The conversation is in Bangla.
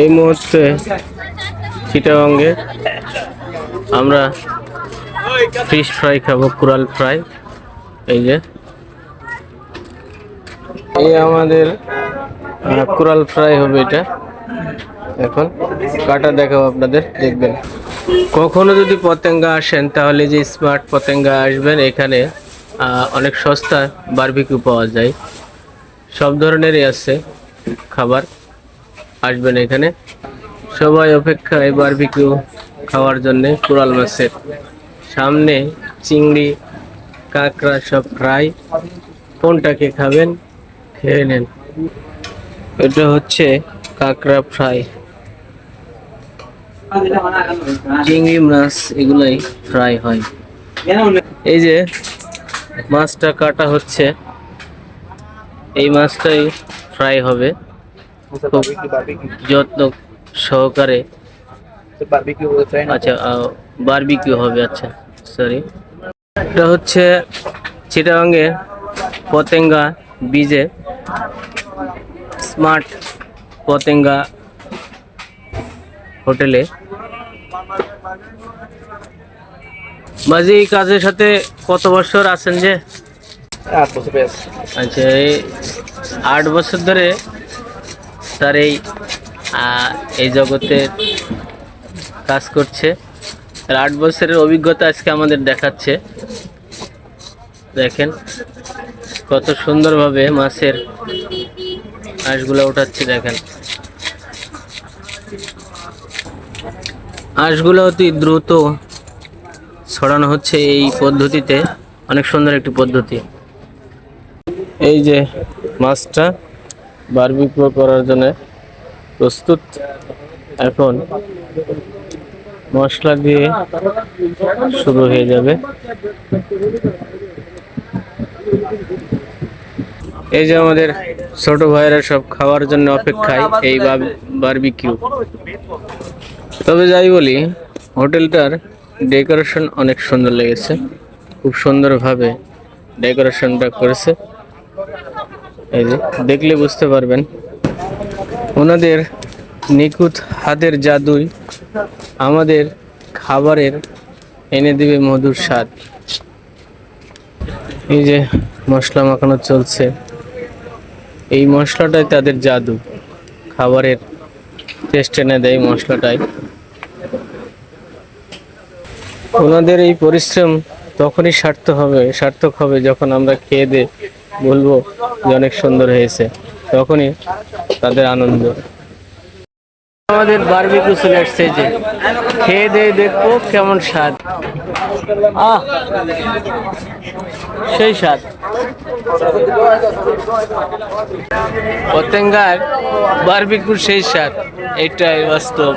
এই মুহূর্তে চিটাগঙ্গে আমরা ফিশ ফ্রাই খাব, কুরাল ফ্রাই। এই যে। এই আমাদের কুরাল ফ্রাই হবে এটা। এখন কাটা দেখাবো আপনাদের, দেখবেন। কখনো যদি পতেঙ্গা আসেন, তাহলে যে স্মার্ট পতেঙ্গা আসবেন, এখানে অনেক সস্তা বারবিকিউ পাওয়া যায়। সব ধরনেরই আছে খাবার। আসবেন এখানে। সবাই অপেক্ষায় বারবিকিউ খাওয়ার জন্যে কোরাল মাছের। সামনে চিংড়ি, কাঁকড়া সব ফ্রাই কোনটাকে খাবেন? খেয়ে নেন। এটা হচ্ছে কাঁকড়া ফ্রাই চিংড়ি মাছ এগুলাই ফ্রাই হয়। এই যে মাছটা কাটা হচ্ছে। এই মাছটাই ফ্রাই হবে। খুব যত্ন সহকারে আচ্ছা বারবিকিউ হবে আচ্ছা সরি এটা হচ্ছে চিটাগাঙ্গে পতেঙ্গা বীজে স্মার্ট পতেঙ্গা হোটেলে। মাঝে এই কাজের সাথে কত বছর আছেন যে? আচ্ছা এই আট বছর ধরে স্যার এই এই জগতে কাজ করছে। আর আট বছরের অভিজ্ঞতা আজকে আমাদের দেখাচ্ছে। দেখেন কত সুন্দরভাবে মাছের আঁশগুলো উঠাচ্ছে, দেখেন। আঁশগুলো অতি দ্রুত ছড়ানো হচ্ছে এই পদ্ধতিতে। অনেক সুন্দর একটি পদ্ধতি। এই যে মাছটা বারবিকিউ করার জন্য প্রস্তুত। এখন মশলা দিয়ে শুরু হয়ে যাবে। এই যে আমাদের ছোট ভাইয়েরা সব খাওয়ার জন্য অপেক্ষায় এই বারবিকিউ। তবে যাই বলি, হোটেলটার ডেকোরেশন অনেক সুন্দর লেগেছে। খুব সুন্দরভাবে ডেকোরেশনটা করেছে। এই যে, দেখলে বুঝতে পারবেন। ওনাদের নিখুঁত হাতের জাদুই আমাদের খাবারের এনে দেবে মধুর স্বাদ। এই যে মশলা মাখানো চলছে। এই মশলাটাই তাদের জাদু। খাবারের টেস্ট এনে দেয় মশলাটাই। ওনাদের এই পরিশ্রম তখনই সার্থক হবে সার্থক হবে যখন আমরা খেয়ে দিয়ে বলব যে অনেক সুন্দর হয়েছে। তখনই তাদের আনন্দ। আমাদের বারবিকিউ চলে আসছে যে। খেয়ে দিয়ে দেখব কেমন স্বাদ। আহ, সেই স্বাদ। পতেঙ্গার বারবিকিউর সেই স্বাদ। এটাই বাস্তব।